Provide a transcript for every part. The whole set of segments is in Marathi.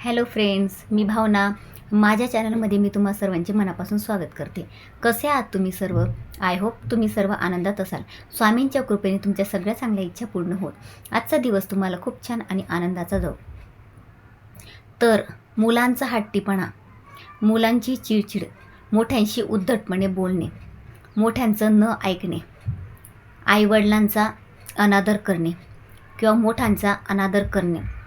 हॅलो फ्रेंड्स मी भावना. माझ्या चॅनलमध्ये मी तुम्हा सर्वांचे मनापासून स्वागत करते. कसे आहात तुम्ही सर्व? आय होप तुम्ही सर्व आनंदात असाल. स्वामींच्या कृपेने तुमच्या सगळ्या चांगल्या इच्छा पूर्ण होत. आजचा दिवस तुम्हाला खूप छान आणि आनंदाचा जाऊ. तर मुलांचा हट्टीपणा मुलांची चिडचिड मोठ्यांशी उद्धटपणे बोलणे मोठ्यांचं न ऐकणे आईवडिलांचा अनादर करणे किंवा मोठ्यांचा अनादर करणे.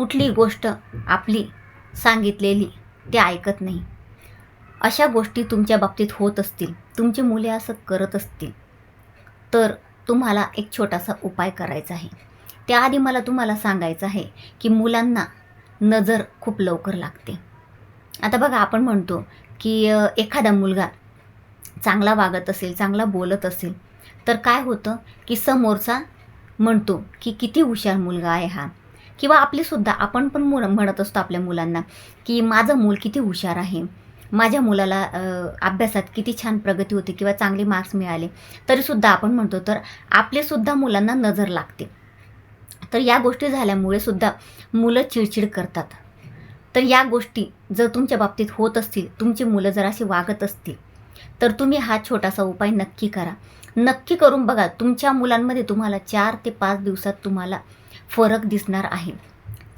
कुठली गोष्ट आपली सांगितलेली ते ऐकत नाही. अशा गोष्टी तुमच्या बाबतीत होत असतील. तुमची मुले असं करत असतील. तर तुम्हाला एक छोटासा उपाय करायचा आहे. त्याआधी मला तुम्हाला सांगायचं आहे की मुलांना नजर खूप लवकर लागते. आता बघा आपण म्हणतो की एखादा मुलगा चांगला वागत असेल चांगला बोलत असेल तर काय होतं की समोरचा म्हणतो की किती हुशार मुलगा आहे हा. किंवा आपलीसुद्धा आपण पण मुलं म्हणत असतो आपल्या मुलांना की माझं मूल किती हुशार आहे. माझ्या मुलाला अभ्यासात किती छान प्रगती होते किंवा चांगले मार्क्स मिळाले तरीसुद्धा आपण म्हणतो तर आपलेसुद्धा मुलांना नजर लागते. तर या गोष्टी झाल्यामुळे सुद्धा मुलं चिडचिड करतात. तर या गोष्टी जर तुमच्या बाबतीत होत असतील तुमची मुलं जर अशी वागत असतील तर तुम्ही हा छोटासा उपाय नक्की करा. नक्की करून बघा तुमच्या मुलांमध्ये तुम्हाला चार ते पाच दिवसात तुम्हाला फरक दिसणार आहे.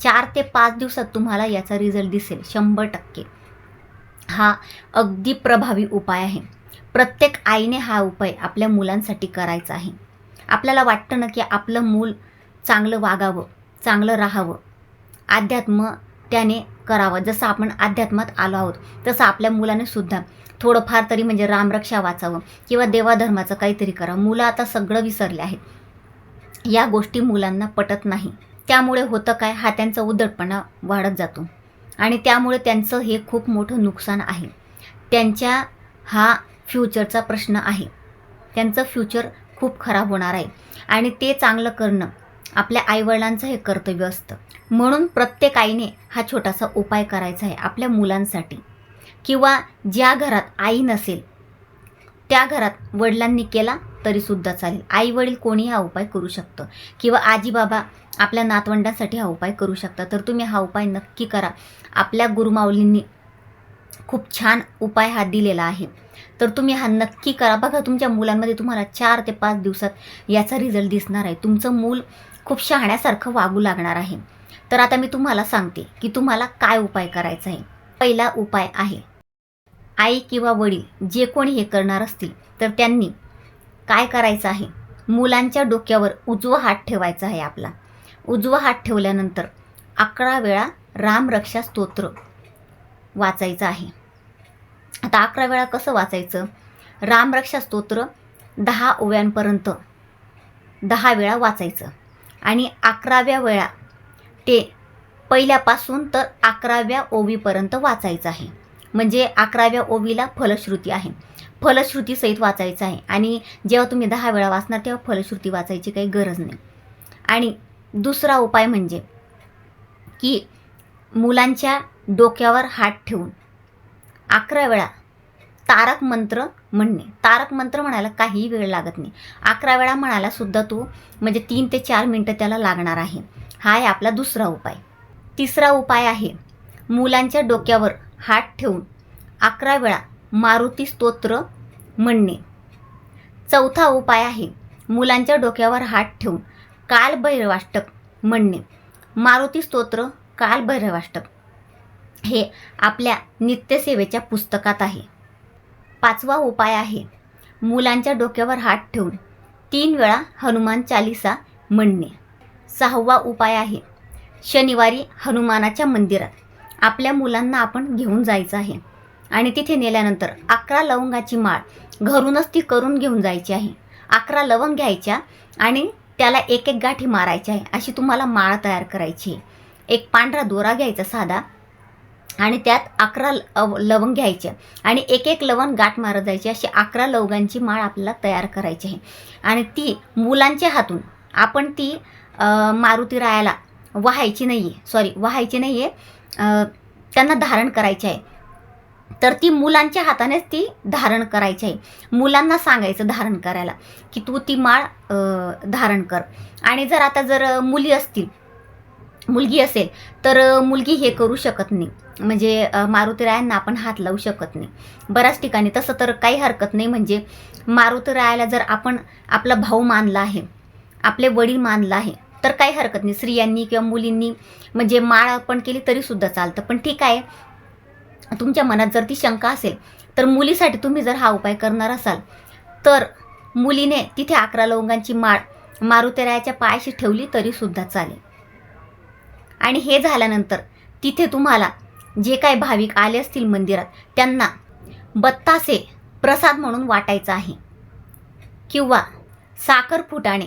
चार ते पाच दिवसात तुम्हाला याचा रिझल्ट दिसेल शंभर टक्के. हा अगदी प्रभावी उपाय आहे. प्रत्येक आईने हा उपाय आपल्या मुलांसाठी करायचा आहे. आपल्याला वाटतं ना की आपलं मूल चांगलं वागावं चांगलं राहावं. अध्यात्म त्याने करावं. जसं आपण अध्यात्मात आलो आहोत तसं आपल्या मुलाने सुद्धा थोडंफार तरी म्हणजे रामरक्षा वाचावं किंवा देवाधर्माचं काहीतरी करावं. मुलं आता सगळं विसरले आहेत. या गोष्टी मुलांना पटत नाही. त्यामुळे होतं काय? हा त्यांचा उद्धटपणा वाढत जातो. आणि त्यामुळे त्यांचं हे खूप मोठं नुकसान आहे. त्यांच्या हा फ्युचरचा प्रश्न आहे. त्यांचं फ्युचर खूप खराब होणार आहे. आणि ते चांगलं करणं आपल्या आईवडिलांचं हे कर्तव्य असतं. म्हणून प्रत्येक आईने हा छोटासा उपाय करायचा आहे आपल्या मुलांसाठी. किंवा ज्या घरात आई नसेल त्या घरात वडिलांनी केला तरीसुद्धा चालेल. आई वडील कोणी हा उपाय करू शकतं. किंवा आजी बाबा आपल्या नातवंडांसाठी हा उपाय करू शकता तर तुम्ही हा उपाय नक्की करा. आपल्या गुरुमाऊलींनी खूप छान उपाय हा दिलेला आहे. तर तुम्ही हा नक्की करा. बघा तुमच्या मुलांमध्ये तुम्हाला चार ते पाच दिवसात याचा रिझल्ट दिसणार आहे. तुमचं मूल खूप शहाण्यासारखं वागू लागणार आहे. तर आता मी तुम्हाला सांगते की तुम्हाला काय उपाय करायचा आहे. पहिला उपाय आहे आई किंवा वडील जे कोणी हे करणार असतील तर त्यांनी काय करायचं आहे? मुलांच्या डोक्यावर उजवा हात ठेवायचा आहे आपला. उजवा हात ठेवल्यानंतर अकरा वेळा रामरक्षा स्तोत्र वाचायचं आहे. आता अकरा वेळा कसं वाचायचं? रामरक्षा स्तोत्र दहा ओव्यांपर्यंत दहा वेळा वाचायचं. आणि अकराव्या वेळा ते पहिल्यापासून तर अकराव्या ओवीपर्यंत वाचायचं आहे. म्हणजे अकराव्या ओवीला फलश्रुती आहे. फलश्रुतीसहित वाचायचं आहे. आणि जेव्हा तुम्ही दहा वेळा वाचणार तेव्हा फलश्रुती वाचायची काही गरज नाही. आणि दुसरा उपाय म्हणजे की मुलांच्या डोक्यावर हात ठेवून अकरा वेळा तारक मंत्र म्हणणे. तारक मंत्र म्हणायला काही वेळ लागत नाही. अकरा वेळा म्हणायला सुद्धा तू म्हणजे तीन ते चार मिनटं त्याला लागणार आहे. हा आहे आपला दुसरा उपाय. तिसरा उपाय आहे मुलांच्या डोक्यावर हात ठेवून अकरा वेळा मारुती स्तोत्र म्हणणे. चौथा उपाय आहे मुलांच्या डोक्यावर हात ठेवून कालभैरवाष्टक म्हणणे. मारुती स्तोत्र कालभैरवाष्टक हे आपल्या नित्यसेवेच्या पुस्तकात आहे. पाचवा उपाय आहे मुलांच्या डोक्यावर हात ठेवून तीन वेळा हनुमान चालिसा म्हणणे. सहावा उपाय आहे शनिवारी हनुमानाच्या मंदिरात आपल्या मुलांना आपण घेऊन जायचं आहे. आणि तिथे नेल्यानंतर अकरा लवंगाची माळ घरूनच ती करून घेऊन जायची आहे. अकरा लवंग घ्यायच्या आणि त्याला एक एक गाठी मारायची आहे अशी तुम्हाला माळ तयार करायची आहे. एक पांढरा दोरा घ्यायचा साधा आणि त्यात अकरा लव- लवंग घ्यायचे आणि एक एक लवंग गाठ मारत जायची अशी अकरा लवंगांची माळ आपल्याला तयार करायची आहे. आणि ती मुलांच्या हातून आपण ती मारुती रायाला वाहायची नाही आहे सॉरी वाहायची नाही आहे त्यांना धारण करायची आहे. तर ती मुलांच्या हातानेच ती धारण करायची आहे. मुलांना सांगायचं धारण करायला की तू ती माळ धारण कर. आणि जर आता जर मुली असतील मुलगी असेल तर मुलगी हे करू शकत नाही. म्हणजे मारुतीरायांना आपण हात लावू शकत नाही. बऱ्याच ठिकाणी तसं तर काही हरकत नाही. म्हणजे मारुतीरायाला जर आपण आपला भाऊ मानला आहे आपले वडील मानला आहे तर काही हरकत नाही. स्त्रियांनी किंवा मुलींनी म्हणजे माळ अर्पण केली तरीसुद्धा चालतं. पण ठीक आहे तुमच्या मनात जर ती शंका असेल तर मुलीसाठी तुम्ही जर हा उपाय करणार असाल तर मुलीने तिथे अकरा लवंगांची माळ मारुतेरायाच्या पायाशी ठेवली तरीसुद्धा चालेल. आणि हे झाल्यानंतर तिथे तुम्हाला जे काही भाविक आले असतील मंदिरात त्यांना बत्तासे प्रसाद म्हणून वाटायचं आहे किंवा साखर फुटाणे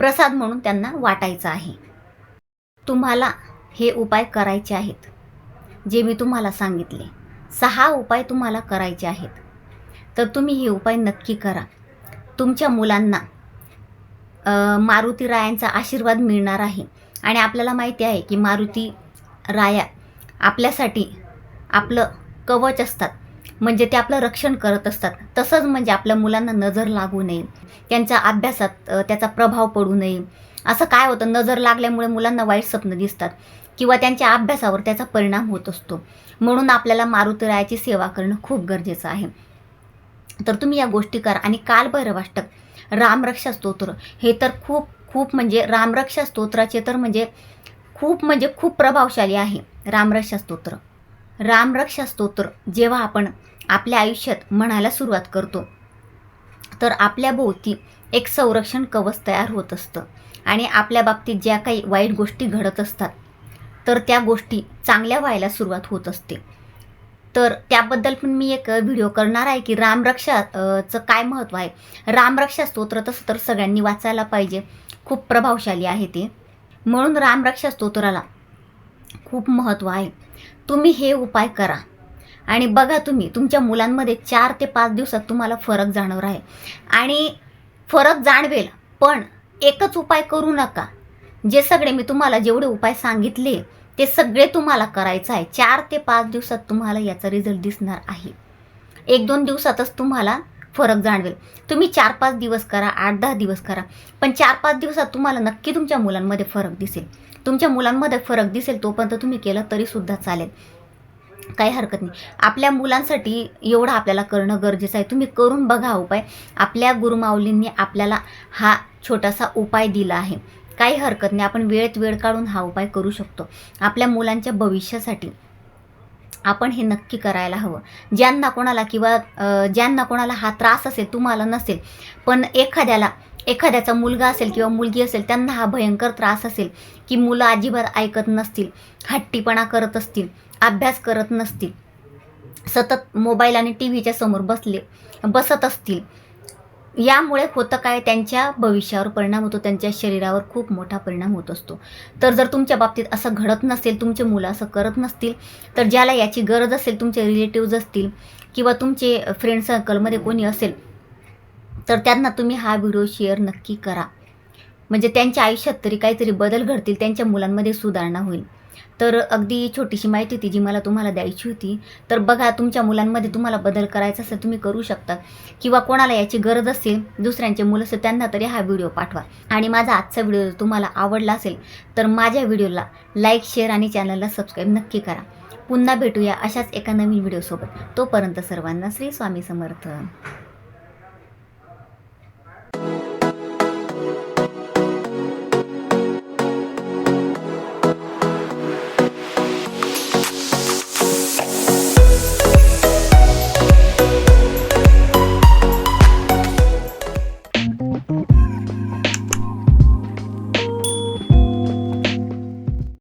प्रसाद म्हणून त्यांना वाटायचं आहे. तुम्हाला हे उपाय करायचे आहेत. जे मी तुम्हाला सांगितले. सहा उपाय तुम्हाला करायचे आहेत. तर तुम्ही हे उपाय नक्की करा. तुमच्या मुलांना मारुती रायांचा आशीर्वाद मिळणार आहे. आणि आपल्याला माहिती आहे की मारुती राया आपल्यासाठी आपलं कवच असतात. म्हणजे ते आपलं रक्षण करत असतात. तसंच म्हणजे आपल्या मुलांना नजर लागू नये. त्यांच्या अभ्यासात त्याचा प्रभाव पडू नये. असं काय होतं? नजर लागल्यामुळे मुलांना वाईट स्वप्न दिसतात. किंवा त्यांच्या अभ्यासावर त्याचा परिणाम होत असतो. म्हणून आपल्याला मारुतीरायाची सेवा करणं खूप गरजेचं आहे. तर तुम्ही या गोष्टी करा. आणि कालभैरवाष्टक रामरक्षा स्तोत्र हे तर खूप खूप म्हणजे रामरक्षा स्तोत्राचे तर म्हणजे खूप म्हणजे खूप प्रभावशाली आहे रामरक्षा स्तोत्र रामरक्षा स्तोत्र जेव्हा आपण आपल्या आयुष्यात म्हणायला सुरुवात करतो तर आपल्या भोवती एक संरक्षण कवच तयार होत असतं. आणि आपल्या बाबतीत ज्या काही वाईट गोष्टी घडत असतात तर त्या गोष्टी चांगल्या व्हायला सुरुवात होत असते. तर त्याबद्दल पण मी एक व्हिडिओ करणार आहे की रामरक्षाचं काय महत्त्व आहे? रामरक्षा स्तोत्र तसं तर सगळ्यांनी वाचायला पाहिजे. खूप प्रभावशाली आहे ते. म्हणून रामरक्षा स्तोत्राला खूप महत्त्व आहे. तुम्ही हे उपाय करा. आणि बघा तुम्ही तुमच्या मुलांमध्ये चार ते पाच दिवसात तुम्हाला फरक जाणवणार आहे. आणि फरक जाणवेल पण एकच उपाय करू नका. जे सगळे मी तुम्हाला जेवढे उपाय सांगितले ते सगळे तुम्हाला करायचं आहे. चार ते पाच दिवसात तुम्हाला याचा रिझल्ट दिसणार आहे. एक दोन दिवसातच तुम्हाला फरक जाणवेल. तुम्ही चार पाच दिवस करा आठ दहा दिवस करा पण चार पाच दिवसात तुम्हाला नक्की तुमच्या मुलांमध्ये फरक दिसेल. तुमच्या मुलांमध्ये फरक दिसेल तोपर्यंत तुम्ही केलं तरीसुद्धा चालेल. काही हरकत नाही. आपल्या मुलांसाठी एवढं आपल्याला करणं गरजेचं आहे. तुम्ही करून बघा उपाय. आपल्या गुरुमाऊलींनी आपल्याला हा छोटासा उपाय दिला आहे. काही हरकत नाही आपण वेळेत वेळ काढून हा उपाय करू शकतो. आपल्या मुलांच्या भविष्यासाठी आपण हे नक्की करायला हवं. ज्यांना कोणाला किंवा ज्यांना कोणाला हा त्रास असेल तुम्हाला नसेल पण एखाद्याला एखाद्याचा मुलगा असेल किंवा मुलगी असेल त्यांना हा भयंकर त्रास असेल की मुलं अजिबात ऐकत नसतील हट्टीपणा करत असतील अभ्यास करत नसतील सतत मोबाईल आणि टी व्हीच्या समोर बसले बसत असतील यामुळे होतं काय? त्यांच्या भविष्यावर परिणाम होतो त्यांच्या शरीरावर खूप मोठा परिणाम होत असतो. तर जर तुमच्या बाबतीत असं घडत नसेल तुमचे मुलं असं करत नसतील तर ज्याला याची गरज असेल तुमचे रिलेटिव्ज असतील किंवा तुमचे फ्रेंड सर्कलमध्ये कोणी असेल तर त्यांना तुम्ही हा व्हिडिओ शेअर नक्की करा. म्हणजे त्यांच्या आयुष्यात तरी काहीतरी बदल घडतील त्यांच्या मुलांमध्ये सुधारणा होईल. तर अगदी छोटीशी माहिती होती जी मला तुम्हाला द्यायची होती. तर बघा तुमच्या मुलांमध्ये तुम्हाला बदल करायचा असेल तुम्ही करू शकता. किंवा कोणाला याची गरज असेल दुसऱ्यांचे मुलं असेल त्यांना तरी हा व्हिडिओ पाठवा. आणि माझा आजचा व्हिडिओ जर तुम्हाला आवडला असेल तर माझ्या व्हिडिओला लाईक शेअर आणि चॅनलला सबस्क्राईब नक्की करा. पुन्हा भेटूया अशाच एका नवीन व्हिडिओसोबत. तोपर्यंत सर्वांना श्री स्वामी समर्थ.